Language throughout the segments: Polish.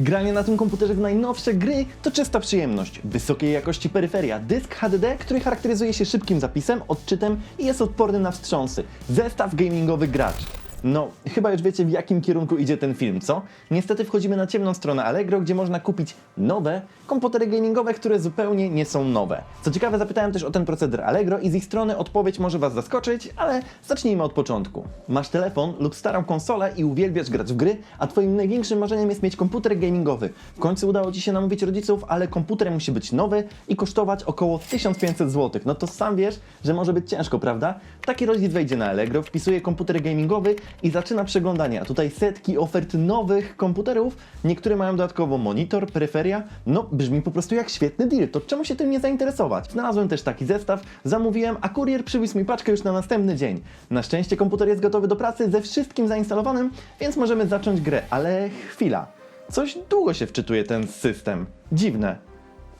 Granie na tym komputerze w najnowsze gry to czysta przyjemność. Wysokiej jakości peryferia, dysk HDD, który charakteryzuje się szybkim zapisem, odczytem i jest odporny na wstrząsy. Zestaw gamingowy gracz. No, chyba już wiecie w jakim kierunku idzie ten film, co? Niestety wchodzimy na ciemną stronę Allegro, gdzie można kupić nowe komputery gamingowe, które zupełnie nie są nowe. Co ciekawe, zapytałem też o ten proceder Allegro i z ich strony odpowiedź może Was zaskoczyć, ale zacznijmy od początku. Masz telefon lub starą konsolę i uwielbiasz grać w gry, a Twoim największym marzeniem jest mieć komputer gamingowy. W końcu udało Ci się namówić rodziców, ale komputer musi być nowy i kosztować około 1500 zł. No to sam wiesz, że może być ciężko, prawda? Taki rodzic wejdzie na Allegro, wpisuje komputer gamingowy i zaczyna przeglądanie. A tutaj setki ofert nowych komputerów. Niektóre mają dodatkowo monitor, peryferia. No, brzmi po prostu jak świetny deal. To czemu się tym nie zainteresować? Znalazłem też taki zestaw, zamówiłem, a kurier przywiózł mi paczkę już na następny dzień. Na szczęście komputer jest gotowy do pracy ze wszystkim zainstalowanym, więc możemy zacząć grę. Ale chwila. Coś długo się wczytuje ten system. Dziwne.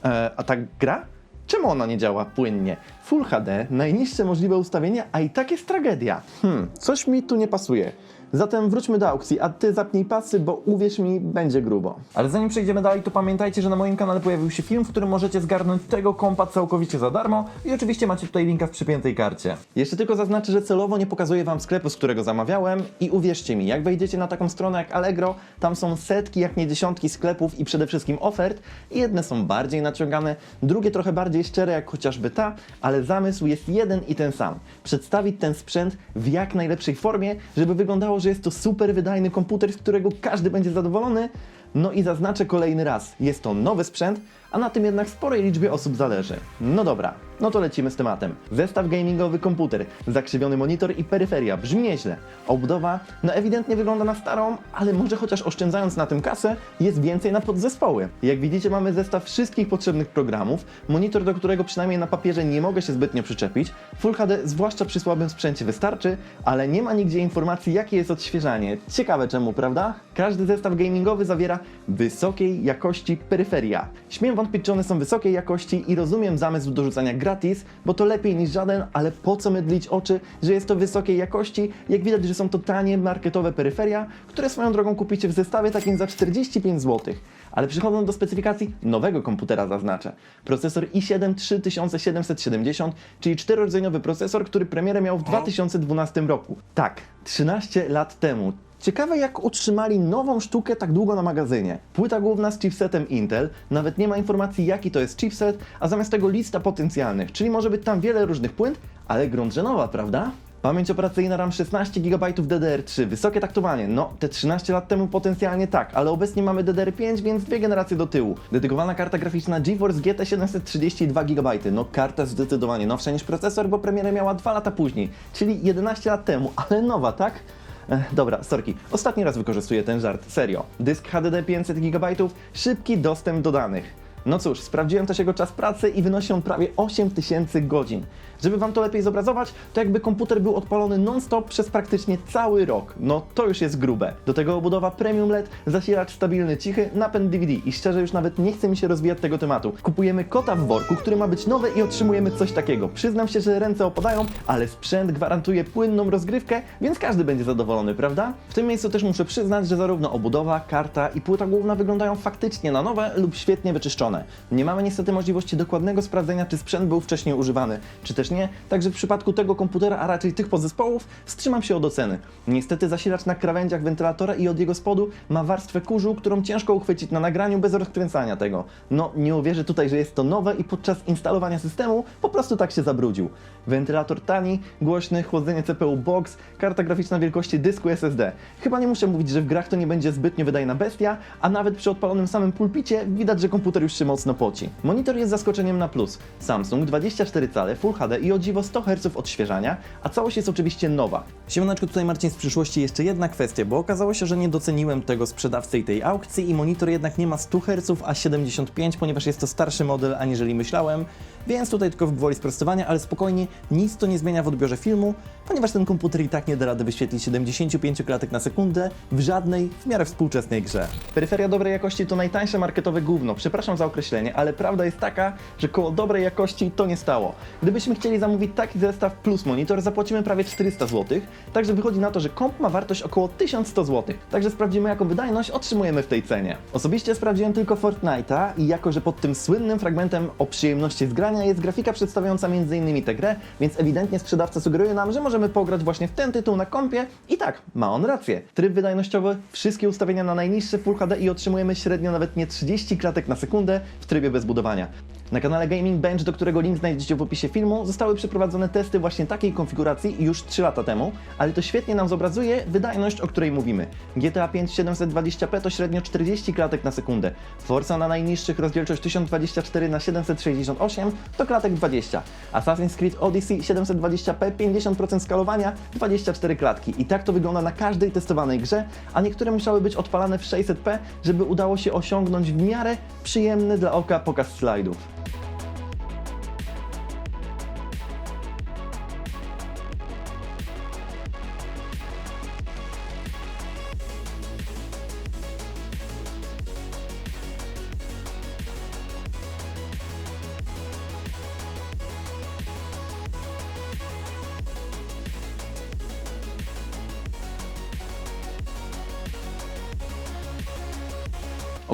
E, a ta gra? Czemu ona nie działa płynnie? Full HD, najniższe możliwe ustawienia, a i tak jest tragedia. Hmm, coś mi tu nie pasuje. Zatem wróćmy do aukcji, a ty zapnij pasy, bo uwierz mi, będzie grubo. Ale zanim przejdziemy dalej, to pamiętajcie, że na moim kanale pojawił się film, w którym możecie zgarnąć tego kompa całkowicie za darmo i oczywiście macie tutaj linka w przypiętej karcie. Jeszcze tylko zaznaczę, że celowo nie pokazuję wam sklepu, z którego zamawiałem i uwierzcie mi, jak wejdziecie na taką stronę jak Allegro, tam są setki, jak nie dziesiątki sklepów i przede wszystkim ofert jedne są bardziej naciągane, drugie trochę bardziej szczere, jak chociażby ta, ale zamysł jest jeden i ten sam. Przedstawić ten sprzęt w jak najlepszej formie, żeby wyglądało, że jest to super wydajny komputer, z którego każdy będzie zadowolony. No i zaznaczę kolejny raz, jest to nowy sprzęt, a na tym jednak sporej liczbie osób zależy. No dobra, no to lecimy z tematem. Zestaw gamingowy komputer, zakrzywiony monitor i peryferia, brzmi nieźle. Obudowa, no ewidentnie wygląda na starą, ale może chociaż oszczędzając na tym kasę, jest więcej na podzespoły. Jak widzicie mamy zestaw wszystkich potrzebnych programów, monitor do którego przynajmniej na papierze nie mogę się zbytnio przyczepić, Full HD zwłaszcza przy słabym sprzęcie wystarczy, ale nie ma nigdzie informacji jakie jest odświeżanie. Ciekawe czemu, prawda? Każdy zestaw gamingowy zawiera wysokiej jakości peryferia. Śmiem wątpić, czy one są wysokiej jakości i rozumiem zamysł dorzucania gratis, bo to lepiej niż żaden, ale po co mydlić oczy, że jest to wysokiej jakości, jak widać, że są to tanie, marketowe peryferia, które swoją drogą kupicie w zestawie takim za 45 zł. Ale przechodząc do specyfikacji nowego komputera zaznaczę. Procesor i7 3770, czyli czterordzeniowy procesor, który premierę miał w 2012 roku. Tak, 13 lat temu. Ciekawe jak utrzymali nową sztukę tak długo na magazynie. Płyta główna z chipsetem Intel, nawet nie ma informacji jaki to jest chipset, a zamiast tego lista potencjalnych, czyli może być tam wiele różnych płyt, ale grunt że nowa, prawda? Pamięć operacyjna RAM 16 GB DDR3, wysokie taktowanie. No, te 13 lat temu potencjalnie tak, ale obecnie mamy DDR5, więc dwie generacje do tyłu. Dedykowana karta graficzna GeForce GT 732 GB. No, karta zdecydowanie nowsza niż procesor, bo premierę miała 2 lata później, czyli 11 lat temu, ale nowa, tak? Ech, dobra, sorki. Ostatni raz wykorzystuję ten żart, serio. Dysk HDD 500 GB, szybki dostęp do danych. No cóż, sprawdziłem też jego czas pracy i wynosi on prawie 8000 godzin. Żeby wam to lepiej zobrazować, to jakby komputer był odpalony non-stop przez praktycznie cały rok. No to już jest grube. Do tego obudowa premium LED, zasilacz stabilny, cichy, napęd DVD i szczerze już nawet nie chce mi się rozwijać tego tematu. Kupujemy kota w worku, który ma być nowy i otrzymujemy coś takiego. Przyznam się, że ręce opadają, ale sprzęt gwarantuje płynną rozgrywkę, więc każdy będzie zadowolony, prawda? W tym miejscu też muszę przyznać, że zarówno obudowa, karta i płyta główna wyglądają faktycznie na nowe lub świetnie wyczyszczone. Nie mamy niestety możliwości dokładnego sprawdzenia, czy sprzęt był wcześniej używany, czy też nie, także w przypadku tego komputera, a raczej tych podzespołów, wstrzymam się od oceny. Niestety zasilacz na krawędziach wentylatora i od jego spodu ma warstwę kurzu, którą ciężko uchwycić na nagraniu bez rozkręcania tego. No, nie uwierzę tutaj, że jest to nowe i podczas instalowania systemu po prostu tak się zabrudził. Wentylator tani, głośny, chłodzenie CPU box, karta graficzna wielkości dysku SSD. Chyba nie muszę mówić, że w grach to nie będzie zbytnio wydajna bestia, a nawet przy odpalonym samym pulpicie widać, że komputer już się mocno poci. Monitor jest zaskoczeniem na plus. Samsung 24 cale Full HD i o dziwo 100 Hz odświeżania, a całość jest oczywiście nowa. Siemaneczko, tutaj Marcin z przyszłości. Jeszcze jedna kwestia, bo okazało się, że nie doceniłem tego sprzedawcy i tej aukcji i monitor jednak nie ma 100 Hz, a 75, ponieważ jest to starszy model aniżeli myślałem. Więc tutaj tylko gwoli sprostowania, ale spokojnie, nic to nie zmienia w odbiorze filmu, ponieważ ten komputer i tak nie da rady wyświetlić 75 klatek na sekundę w żadnej w miarę współczesnej grze. Peryferia dobrej jakości to najtańsze marketowe gówno. Przepraszam za określenie, ale prawda jest taka, że koło dobrej jakości to nie stało. Gdybyśmy chcieli zamówić taki zestaw plus monitor, zapłacimy prawie 400 zł, także wychodzi na to, że komp ma wartość około 1100 zł. Także sprawdzimy jaką wydajność otrzymujemy w tej cenie. Osobiście sprawdziłem tylko Fortnite'a i jako, że pod tym słynnym fragmentem o przyjemności z grania jest grafika przedstawiająca m.in. tę grę, więc ewidentnie sprzedawca sugeruje nam, że możemy pograć właśnie w ten tytuł na kompie i tak, ma on rację. Tryb wydajnościowy, wszystkie ustawienia na najniższe Full HD i otrzymujemy średnio nawet nie 30 klatek na sekundę w trybie bez budowania. Na kanale Gaming Bench, do którego link znajdziecie w opisie filmu, zostały przeprowadzone testy właśnie takiej konfiguracji już 3 lata temu, ale to świetnie nam zobrazuje wydajność, o której mówimy. GTA 5 720p to średnio 40 klatek na sekundę. Forza na najniższych rozdzielczość 1024 na 768 to klatek 20. Assassin's Creed Odyssey 720p 50% skalowania 24 klatki. I tak to wygląda na każdej testowanej grze, a niektóre musiały być odpalane w 600p, żeby udało się osiągnąć w miarę przyjemny dla oka pokaz slajdów.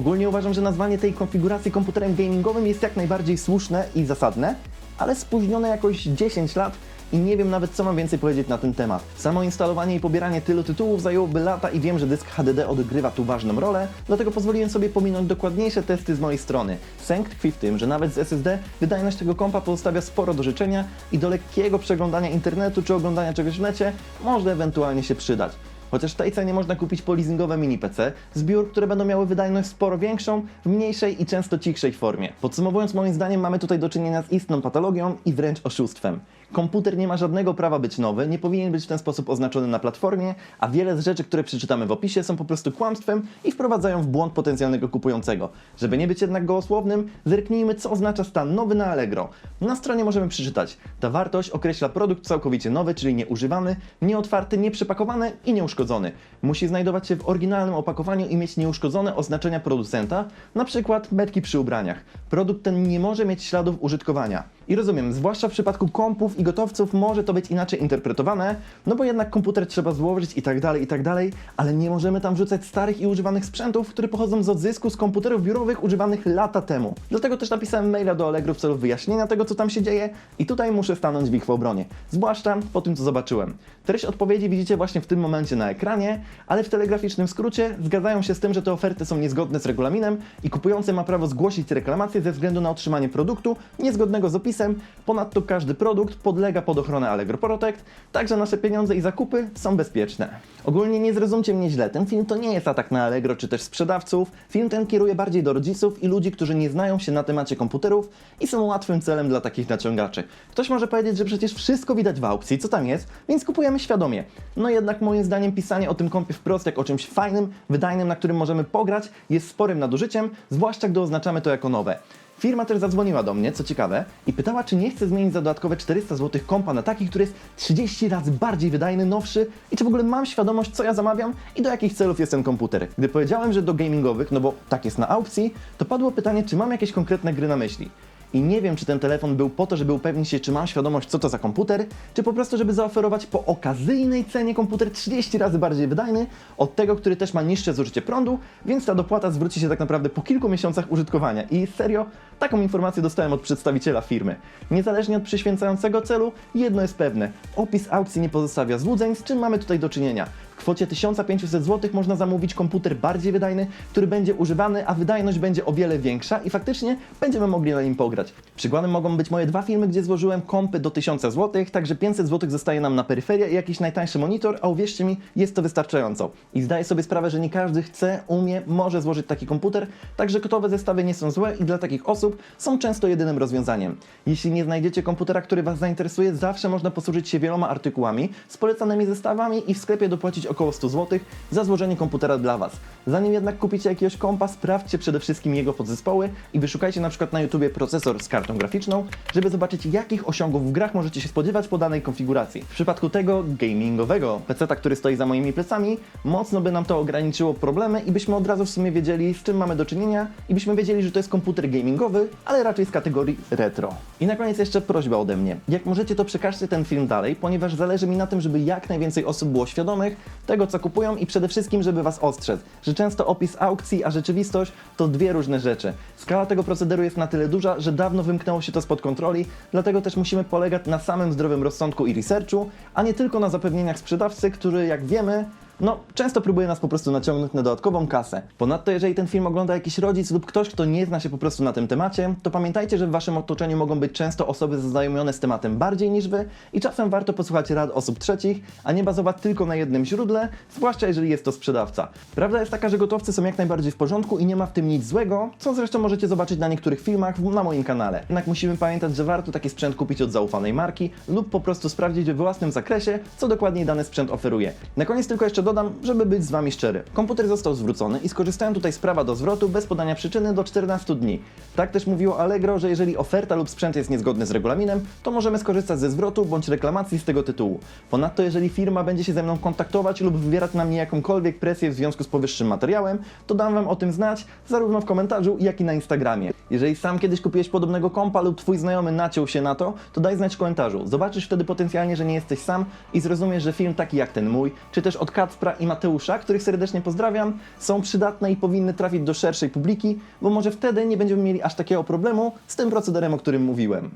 Ogólnie uważam, że nazwanie tej konfiguracji komputerem gamingowym jest jak najbardziej słuszne i zasadne, ale spóźnione jakoś 10 lat i nie wiem nawet co mam więcej powiedzieć na ten temat. Samo instalowanie i pobieranie tylu tytułów zajęłoby lata i wiem, że dysk HDD odgrywa tu ważną rolę, dlatego pozwoliłem sobie pominąć dokładniejsze testy z mojej strony. Sęk tkwi w tym, że nawet z SSD wydajność tego kompa pozostawia sporo do życzenia i do lekkiego przeglądania internetu czy oglądania czegoś w necie może ewentualnie się przydać. Chociaż w tej cenie można kupić polizingowe mini PC z które będą miały wydajność sporo większą, w mniejszej i często cichszej formie. Podsumowując, moim zdaniem mamy tutaj do czynienia z istną patologią i wręcz oszustwem. Komputer nie ma żadnego prawa być nowy, nie powinien być w ten sposób oznaczony na platformie, a wiele z rzeczy, które przeczytamy w opisie są po prostu kłamstwem i wprowadzają w błąd potencjalnego kupującego. Żeby nie być jednak gołosłownym, zerknijmy co oznacza stan nowy na Allegro. Na stronie możemy przeczytać, ta wartość określa produkt całkowicie nowy, czyli nieużywany, nieotwarty, nieprzepakowany i nieuszkodzony. Musi znajdować się w oryginalnym opakowaniu i mieć nieuszkodzone oznaczenia producenta, przykład metki przy ubraniach. Produkt ten nie może mieć śladów użytkowania. I rozumiem, zwłaszcza w przypadku kompów i gotowców może to być inaczej interpretowane, no bo jednak komputer trzeba złożyć i tak dalej, i tak dalej, ale nie możemy tam wrzucać starych i używanych sprzętów, które pochodzą z odzysku z komputerów biurowych używanych lata temu. Dlatego też napisałem maila do Allegro w celu wyjaśnienia tego, co tam się dzieje i tutaj muszę stanąć w ich obronie. Zwłaszcza po tym, co zobaczyłem. Treść odpowiedzi widzicie właśnie w tym momencie na ekranie, ale w telegraficznym skrócie zgadzają się z tym, że te oferty są niezgodne z regulaminem i kupujący ma prawo zgłosić reklamację ze względu na otrzymanie produktu niezgodnego z opisem. Ponadto każdy produkt podlega pod ochronę Allegro Protect, także nasze pieniądze i zakupy są bezpieczne. Ogólnie nie zrozumcie mnie źle, ten film to nie jest atak na Allegro czy też sprzedawców. Film ten kieruje bardziej do rodziców i ludzi, którzy nie znają się na temacie komputerów i są łatwym celem dla takich naciągaczy. Ktoś może powiedzieć, że przecież wszystko widać w aukcji, co tam jest, więc kupujemy świadomie. No jednak moim zdaniem pisanie o tym kompie wprost jak o czymś fajnym, wydajnym, na którym możemy pograć, jest sporym nadużyciem, zwłaszcza gdy oznaczamy to jako nowe. Firma też zadzwoniła do mnie, co ciekawe, i pytała, czy nie chcę zmienić za dodatkowe 400 zł kompa na taki, który jest 30 razy bardziej wydajny, nowszy i czy w ogóle mam świadomość, co ja zamawiam i do jakich celów jest ten komputer. Gdy powiedziałem, że do gamingowych, no bo tak jest na aukcji, to padło pytanie, czy mam jakieś konkretne gry na myśli. I nie wiem, czy ten telefon był po to, żeby upewnić się, czy mam świadomość, co to za komputer, czy po prostu, żeby zaoferować po okazyjnej cenie komputer 30 razy bardziej wydajny od tego, który też ma niższe zużycie prądu, więc ta dopłata zwróci się tak naprawdę po kilku miesiącach użytkowania. I serio, taką informację dostałem od przedstawiciela firmy. Niezależnie od przyświęcającego celu, jedno jest pewne: opis aukcji nie pozostawia złudzeń, z czym mamy tutaj do czynienia. Kwocie 1500 zł można zamówić komputer bardziej wydajny, który będzie używany, a wydajność będzie o wiele większa i faktycznie będziemy mogli na nim pograć. Przykładem mogą być moje dwa filmy, gdzie złożyłem kompy do 1000 zł, także 500 zł zostaje nam na peryferię i jakiś najtańszy monitor, a uwierzcie mi, jest to wystarczająco. I zdaję sobie sprawę, że nie każdy chce, umie, może złożyć taki komputer, także gotowe zestawy nie są złe i dla takich osób są często jedynym rozwiązaniem. Jeśli nie znajdziecie komputera, który Was zainteresuje, zawsze można posłużyć się wieloma artykułami z polecanymi zestawami i w sklepie dopłacić około 100 zł za złożenie komputera dla Was. Zanim jednak kupicie jakiegoś kompa, sprawdźcie przede wszystkim jego podzespoły i wyszukajcie na przykład na YouTubie procesor z kartą graficzną, żeby zobaczyć jakich osiągów w grach możecie się spodziewać po danej konfiguracji. W przypadku tego gamingowego PC-ta, który stoi za moimi plecami, mocno by nam to ograniczyło problemy i byśmy od razu w sumie wiedzieli, z czym mamy do czynienia i byśmy wiedzieli, że to jest komputer gamingowy, ale raczej z kategorii retro. I na koniec jeszcze prośba ode mnie. Jak możecie, to przekażcie ten film dalej, ponieważ zależy mi na tym, żeby jak najwięcej osób było świadomych tego, co kupują i przede wszystkim, żeby was ostrzec, że często opis aukcji, a rzeczywistość to dwie różne rzeczy. Skala tego procederu jest na tyle duża, że dawno wymknęło się to spod kontroli, dlatego też musimy polegać na samym zdrowym rozsądku i researchu, a nie tylko na zapewnieniach sprzedawcy, który, jak wiemy, no, często próbuje nas po prostu naciągnąć na dodatkową kasę. Ponadto, jeżeli ten film ogląda jakiś rodzic lub ktoś, kto nie zna się po prostu na tym temacie, to pamiętajcie, że w waszym otoczeniu mogą być często osoby zaznajomione z tematem bardziej niż wy i czasem warto posłuchać rad osób trzecich, a nie bazować tylko na jednym źródle, zwłaszcza jeżeli jest to sprzedawca. Prawda jest taka, że gotowcy są jak najbardziej w porządku i nie ma w tym nic złego, co zresztą możecie zobaczyć na niektórych filmach na moim kanale. Jednak musimy pamiętać, że warto taki sprzęt kupić od zaufanej marki lub po prostu sprawdzić we własnym zakresie, co dokładnie dany sprzęt oferuje. Na koniec tylko jeszcze dodam, żeby być z Wami szczery. Komputer został zwrócony i skorzystałem tutaj z prawa do zwrotu bez podania przyczyny do 14 dni. Tak też mówiło Allegro, że jeżeli oferta lub sprzęt jest niezgodny z regulaminem, to możemy skorzystać ze zwrotu bądź reklamacji z tego tytułu. Ponadto, jeżeli firma będzie się ze mną kontaktować lub wywierać na mnie jakąkolwiek presję w związku z powyższym materiałem, to dam Wam o tym znać zarówno w komentarzu, jak i na Instagramie. Jeżeli sam kiedyś kupiłeś podobnego kompa lub Twój znajomy naciął się na to, to daj znać w komentarzu. Zobaczysz wtedy potencjalnie, że nie jesteś sam i zrozumiesz, że film taki jak ten mój, czy też od Kacpra i Mateusza, których serdecznie pozdrawiam, są przydatne i powinny trafić do szerszej publiki, bo może wtedy nie będziemy mieli aż takiego problemu z tym procederem, o którym mówiłem.